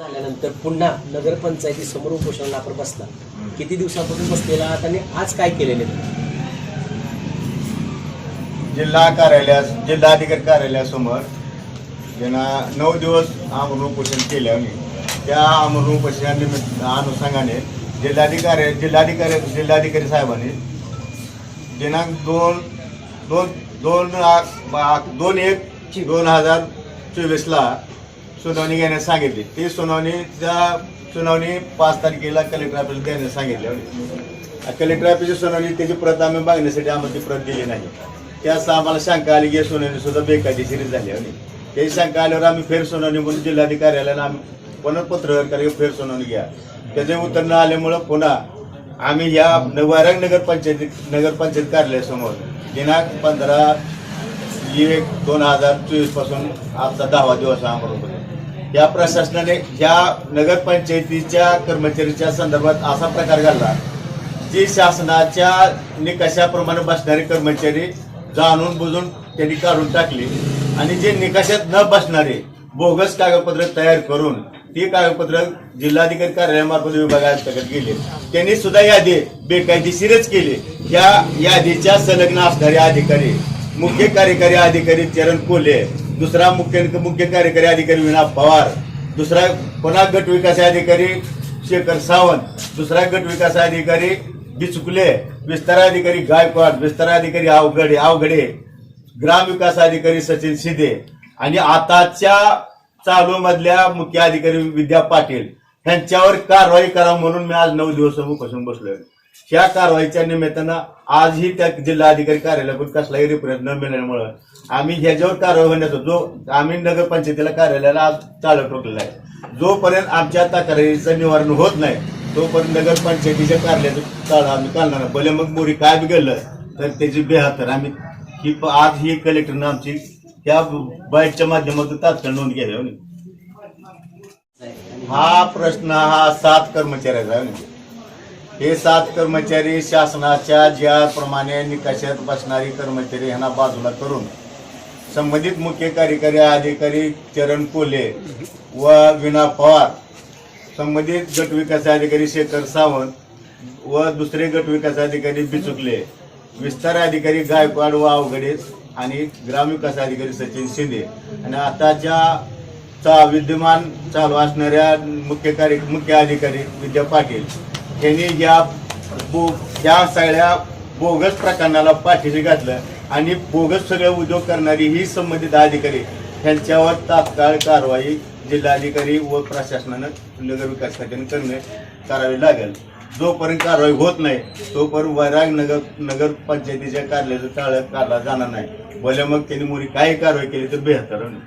झाल्यानंतर पुन्हा नगरपंचायती समोर उपोषणाला आपण बसला. किती दिवसापासून बसलेला आहात आणि आज काय केलेले? जिल्हा कार्यालया जिल्हाधिकारी कार्यालयासमोर ज्यांना नऊ दिवस आमरण उपोषण केले आम्ही त्या आमरण उपोषणानिमित्त अनुषंगाने जिल्हाधिकारी जिल्हाधिकारी जिल्हाधिकारी साहेबांनी दिनांक दोन दोन दोन दोन एक दोन हजार चोवीसला सुनावणी घेण्यास सांगितली. ती सुनावणी त्या सुनावणी पाच तारखेला कलेक्टर ऑफिस देण्यास सांगितली. होती कलेक्टर ऑफिसची सुनावणी त्याची प्रत आम्ही मागण्यासाठी आम्हाला ती प्रत दिली नाही. त्यास आम्हाला शंका आली की सुनावणी सुद्धा बेकायदेशीर झाली आणि त्याची शंका आल्यावर आम्ही फेर सुनावणी म्हणून जिल्हाधिकाऱ्याला आम्ही पुन्हा पत्रकार करा फेर सुनावणी घ्या. त्याचे उत्तर न आल्यामुळं पुन्हा आम्ही या वारंग नगरपंचायती नगरपंचायत कार्यालयासमोर दिनांक पंधरा एक दोन हजार चोवीसपासून आमचा आजचा दहावा दिवस आम्हाला या प्रशासनाने ह्या नगरपंचायतीच्या कर्मचारीच्या संदर्भात असा प्रकार घालला जी शासनाच्या निकषाप्रमाणे बसणारे कर्मचारी जाणून बुजून त्यांनी काढून टाकली. आणि जे निकषात न बसणारे बोगस कागदपत्र तयार करून ती कागदपत्र जिल्हाधिकारी कार्यालयामार्फत विभागांतर्गत गेले. त्यांनी सुद्धा यादी बेकायदेशीरच केली. या यादीच्या संलग्न असणारे अधिकारी मुख्य कार्यकारी अधिकारी चरण कोले दुसरा मुख्य मुख्य कार्यकारी अधिकारी विना पवार दुसरा कोणा गट विकास अधिकारी शेखर सावंत दुसरा गट विकास अधिकारी बिचुकले विस्ताराधिकारी गायकवाड विस्ताराधिकारी अवघडे अवघडे ग्राम विकास अधिकारी सचिन शिंदे आणि आताच्या चालू मधल्या मुख्य अधिकारी विद्या पाटील. यांच्यावर कारवाई करा म्हणून मी आज नऊ दिवस उपोषण बसलोय. या कारवाईच्या निमित्तानं आजही त्या जिल्हाधिकारी कार्यालयाकडून कसलाही रिप्रेझेंट न मिळाल्यामुळं आम्ही ह्याच्यावर कारवाई होण्याचा जो आम्ही नगरपंचायतीला कार्यालयाला आज चालू ठोकलेला आहे. जोपर्यंत आमच्या तक्रारीचं निवारण होत नाही तोपर्यंत नगरपंचायतीच्या कार्यालयाचं चालू आम्ही चालणार भले मग मोरी काय बिघडलं तर त्याची बेहतर आम्ही ही आज ही कलेक्टरनं आमची त्या बाईटच्या माध्यमातून तात्काळ नोंद केली हा प्रश्न हा सात कर्मचाऱ्याचा आहे हे सात कर्मचारी शासनाच्या ज्याप्रमाणे निकषात बसणारी कर्मचारी यांना बाजूला करून संबंधित मुख्य कार्यकारी अधिकारी चरण कोले व विना पवार संबंधित गट विकास अधिकारी शेखर सावंत व दुसरे गट विकास अधिकारी बिचुकले विस्तार अधिकारी गायकवाड व अवघडे आणि ग्रामविकास अधिकारी सचिन शिंदे. आणि आताच्या चा विद्यमान चालू असणाऱ्या मुख्य कार्य मुख्य अधिकारी विद्या पाटील. यांनी या बो या सगळ्या बोगस प्रकरणाला पाठीशी घातलं आणि बोगस सगळे उद्योग करणारी ही संबंधित अधिकारी ह्यांच्यावर तात्काळ कारवाई जिल्हाधिकारी व प्रशासनानं नगर विकास खात्याने करणे करावी लागेल. जोपर्यंत कारवाई होत नाही तोपर्यंत वैराग नगर नगर पंचायतीच्या कार्यालयाचं टाळं काढला जाणार नाही. भले मग त्यांनी मोरी काही कारवाई केली तर बेहतर होईल.